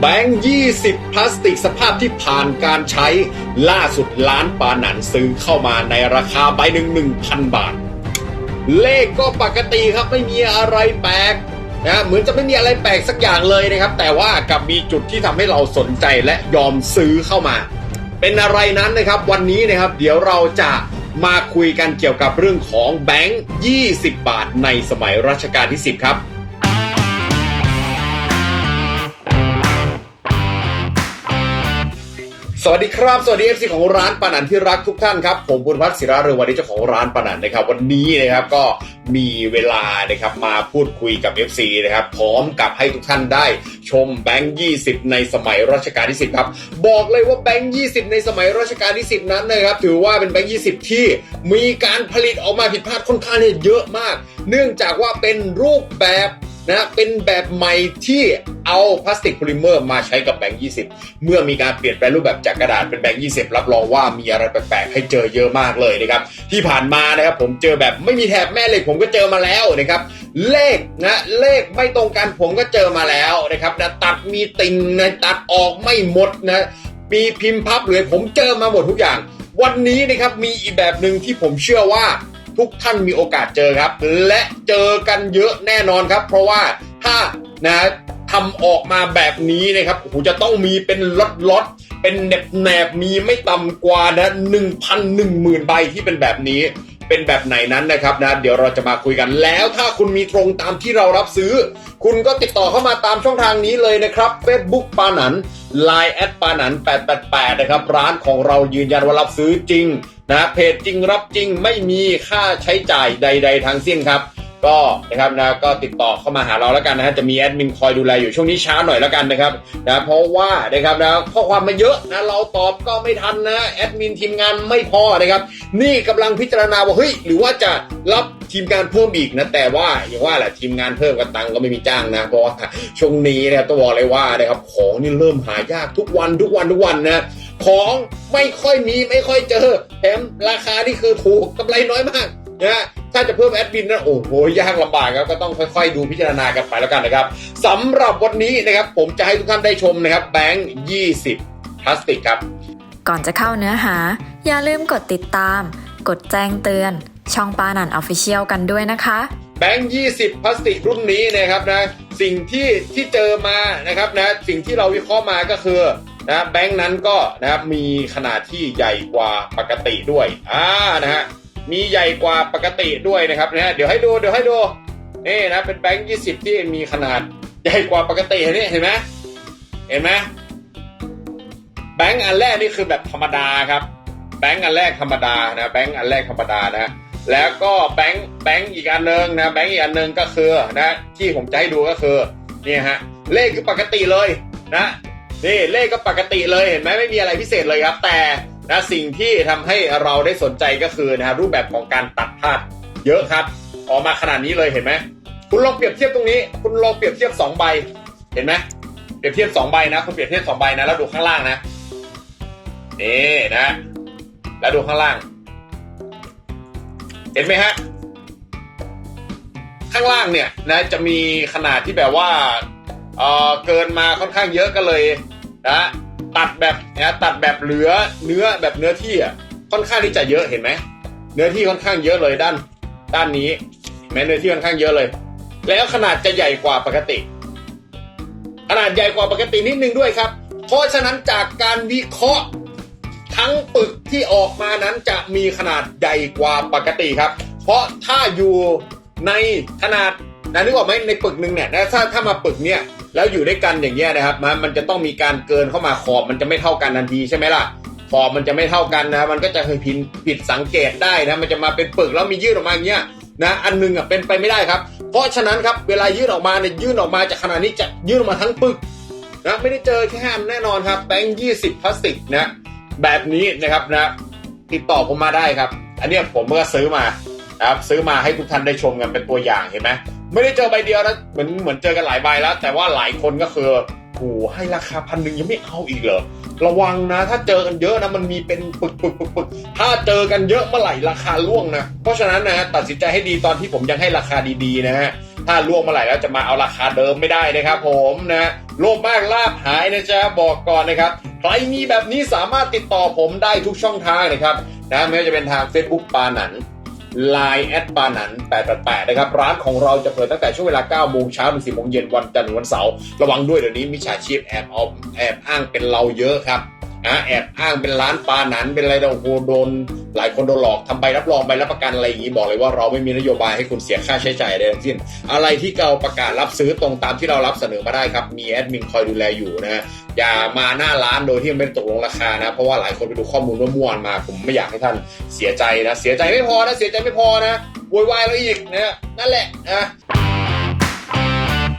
แบงค์20พลาสติกสภาพที่ผ่านการใช้ ล่าสุดล้านปาหนันซื้อเข้ามาในราคาใบหนึ่ง1,000บาท เลขก็ปกติครับไม่มีอะไรแปลกนะเหมือนจะไม่มีอะไรแปลกสักอย่างเลยนะครับ แต่ว่ากับมีจุดที่ทำให้เราสนใจและยอมซื้อเข้ามา เป็นอะไรนั้นนะครับ วันนี้นะครับ เดี๋ยวเราจะมาคุยกันเกี่ยวกับเรื่องของแบงค์ 20 บาทในสมัยรัชกาลที่ 10 ครับ สวัสดีครับ สวัสดี FC ของร้านปานันที่รักทุกท่านครับ ผมบุญพัฒน์ศิราเรืองวันนี้เจ้าของร้านปานันนะครับ วันนี้นะครับก็มีเวลานะครับมาพูดคุยกับ FC นะครับพร้อมกับให้ทุกท่านได้ชมแบงค์ 20 ในสมัยรัชกาลที่ 10 ครับ บอกเลยว่าแบงค์ 20 ในสมัยรัชกาลที่ 10 นั้นนะครับ ถือว่าเป็นแบงค์ 20 ที่มีการผลิตออกมาผิดพลาดค่อนข้างเนี่ยเยอะมาก เนื่องจากว่าเป็นรูปแบบ นะเป็นแบบใหม่ที่เอาพลาสติกโพลิเมอร์มาใช้กับแบงค์20 เมื่อมีการเปลี่ยนแปลงรูปแบบจากกระดาษเป็นแบงค์20 รับรองว่ามีอะไรแปลกๆ ให้เจอเยอะมากเลยนะครับที่ผ่านมานะครับผมเจอแบบไม่มีแถบแม่เหล็กผมก็เจอมาแล้วนะครับเลขนะเลขไม่ตรงกันผมก็เจอมาแล้วนะครับนะตัดมีติ่งนะตัดออกไม่หมดนะมีพิมพ์พับเลยผมเจอมาหมดทุกอย่าง วันนี้นะครับมีอีกแบบหนึ่งที่ผมเชื่อว่า ทุกท่านมีโอกาสเจอครับ และเจอกันเยอะแน่นอนครับ เพราะว่าถ้านะทำออกมาแบบนี้นะครับโอ้โหจะต้องมีเป็นล็อตล็อตๆเป็นแหนบแหนบๆมีไม่ต่ำกว่านะหนึ่งพันหนึ่งหมื่นใบที่เป็นแบบนี้ เป็นแบบไหนนั้นนะครับนะเดี๋ยวเราจะมาคุยกันแล้วถ้าคุณมีตรงตามที่เรารับซื้อ คุณก็ติดต่อเข้ามาตามช่องทางนี้เลยนะครับ Facebook ปานัน Line แอดปานัน888นะครับร้านของเรายืนยันว่ารับซื้อจริงนะเพจจริงรับจริงไม่มีค่าใช้จ่ายใด ๆทั้งสิ้นครับ ก็นะครับนะก็ติดต่อเข้ามาหาเราแล้วกันนะฮะจะมีแอดมินคอยดูแลอยู่ช่วงนี้ช้าหน่อยแล้วกันนะครับนะเพราะว่านะครับนะข้อความมาเยอะนะเราตอบก็ไม่ทันนะแอดมินทีมงานไม่พอนะครับนี่กำลังพิจารณาว่าเฮ้ยหรือว่าจะรับทีมงานเพิ่มอีกนะแต่ว่าอย่างว่าแหละทีมงานเพิ่มกันตังก็ไม่มีจ้างนะเพราะว่าช่วงนี้นะครับต้องบอกเลยว่านะครับของนี่เริ่มหายากทุกวันทุกวันทุกวันนะของไม่ค่อยมีไม่ค่อยเจอแถมราคานี่คือถูกกำไรน้อยมากนะ ถ้าจะเพิ่มแอดมินนะโอ้โหยากลำบากครับก็ต้องค่อยๆ ดูพิจารณากันไปแล้วกันนะครับสำหรับวันนี้นะครับผมจะให้ทุกท่านได้ชมนะครับแบงค์20พลาสติกครับ ก่อนจะเข้าเนื้อหา อย่าลืมกดติดตาม กดแจ้งเตือน ช่องปานันออฟฟิเชียลกันด้วยนะคะแบงค์20 พลาสติกรุ่นนี้นะครับนะสิ่งที่ที่เจอมานะครับนะสิ่งที่เราวิเคราะห์มาก็คือนะแบงค์นั้นก็นะครับมีขนาดที่ใหญ่กว่าปกติด้วยอ่านะฮะ มีใหญ่กว่าปกติด้วยนะครับนะฮะเดี๋ยวให้ดูเดี๋ยวให้ดูนี่นะเป็นแบงค์20ที่มีขนาดใหญ่กว่าปกติเห็นไหมเห็นไหมเห็นไหมแบงค์อันแรกนี่คือแบบธรรมดาครับแบงค์อันแรกธรรมดานะแบงค์อันแรกธรรมดานะแล้วก็แบงค์แบงค์อีกอันหนึ่งนะแบงค์อีกอันหนึ่งก็คือนะที่ผมจะให้ดูก็คือนี่ฮะเลขคือปกติเลยนะนี่เลขก็ปกติเลยเห็นไหมไม่มีอะไรพิเศษเลยครับ แต่ นะสิ่งที่ทำให้เราได้สนใจก็คือนะฮะรูปแบบของการตัดพาดเยอะครับ ออกมาขนาดนี้เลยเห็นไหมคุณลองเปรียบเทียบตรงนี้ คุณลองเปรียบเทียบสองใบเห็นไหมเปรียบเทียบสองใบนะคุณเปรียบเทียบสองใบนะแล้วดูข้างล่างนะนี่นะ แล้วดูข้างล่าง เห็นไหมฮะข้างล่างเนี่ยนะจะมีขนาดที่แบบว่าเออเกินมาค่อนข้างเยอะก็เลยนะ ตัดแบบนะตัดแบบเหลือเนื้อแบบเนื้อที่อะค่อนข้างที่จะเยอะเห็นไหมเนื้อที่ค่อนข้างเยอะเลยด้าน ด้านนี้เห็นไหมเนื้อที่ค่อนข้างเยอะเลย แล้วขนาดจะใหญ่กว่าปกติ ขนาดใหญ่กว่าปกตินิดนึงด้วยครับ เพราะฉะนั้นจากการวิเคราะห์ทั้งปึกที่ออกมานั้นจะมีขนาดใหญ่กว่าปกติครับ เพราะถ้าอยู่ในขนาดนะนึกออกไหมในปึกหนึ่งเนี่ยถ้าถ้ามาปึกเนี่ย แล้วอยู่ด้วยกันอย่างเงี้ยนะครับมันมันจะต้องมีการเกินเข้ามาขอบมันจะไม่เท่ากันทันทีใช่ไหมล่ะขอบมันจะไม่เท่ากันนะมันก็จะเคยผิดผิดสังเกตได้นะมันจะมาเป็นปึกแล้วมียื่นออกมาอย่างเงี้ยนะอันหนึงอะเป็นไปไม่ได้ครับ เพราะฉะนั้นครับเวลายื่นออกมาเนี่ยยื่นออกมาจากขนาดนี้จะยื่นออกมาทั้งปึกนะไม่ได้เจอแค่แน่นอนครับแบงค์ยี่สิบพลาสติกนะแบบนี้นะครับนะติดต่อผมมาได้ครับ อันนี้ผมก็ซื้อมานะครับซื้อมาให้ทุกท่านได้ชมกันเป็นตัวอย่างเห็นไหม ไม่ได้เจอใบเดียวนะเหมือนเหมือนเจอกันหลายใบแล้ว แต่ว่าหลายคนก็คือโอ้โหให้ราคาพันหนึ่งยังไม่เอาอีกเหรอระวังนะ ถ้าเจอกันเยอะนะมันมีเป็นปึกปึกปึกปึกถ้าเจอกันเยอะเมื่อไหร่ราคาล่วงนะเพราะฉะนั้นนะฮะตัดสินใจให้ดีตอนที่ผมยังให้ราคาดีๆนะฮะถ้าล่วงเมื่อไหร่แล้วจะมาเอาราคาเดิมไม่ได้นะครับ ผมนะโลภมากลาบหายนะจ๊ะบอกก่อนนะครับใครมีแบบนี้สามารถติดต่อผมได้ทุกช่องทางนะครับนะไม่ว่าจะเป็นทาง Facebook ปาหนัน Line แอดปานัน888 นะครับ ร้านของเราจะเปิดตั้งแต่ช่วงเวลา 9 โมงเช้าถึง 10 โมงเย็นวันจันทร์วันเสาร์ระวังด้วยเดี๋ยวนี้มิจฉาชีพแอบเอาแอบอ้างเป็นเราเยอะครับ นะแอบอ้างเป็นร้านปลาหนันเป็นอะไรโอ้โหโดน หลายคนโดนหลอกทำใบรับรองใบรับประกันอะไรอย่างนี้บอกเลยว่าเราไม่มีนโยบายให้คุณเสียค่าใช้จ่ายใดทั้งสิ้น อะไรที่เราประกาศรับซื้อตรงตามที่เรารับเสนอมาได้ครับ มีแอดมินคอยดูแลอยู่นะอย่ามาหน้าร้านโดยที่ไม่ได้ตกลงราคานะเพราะว่าหลายคนไปดูข้อมูลมั่วๆมาผมไม่อยากให้ท่านเสียใจนะ เสียใจไม่พอนะเสียใจไม่พอนะโวยวายเราอีกนะนั่นแหละนะ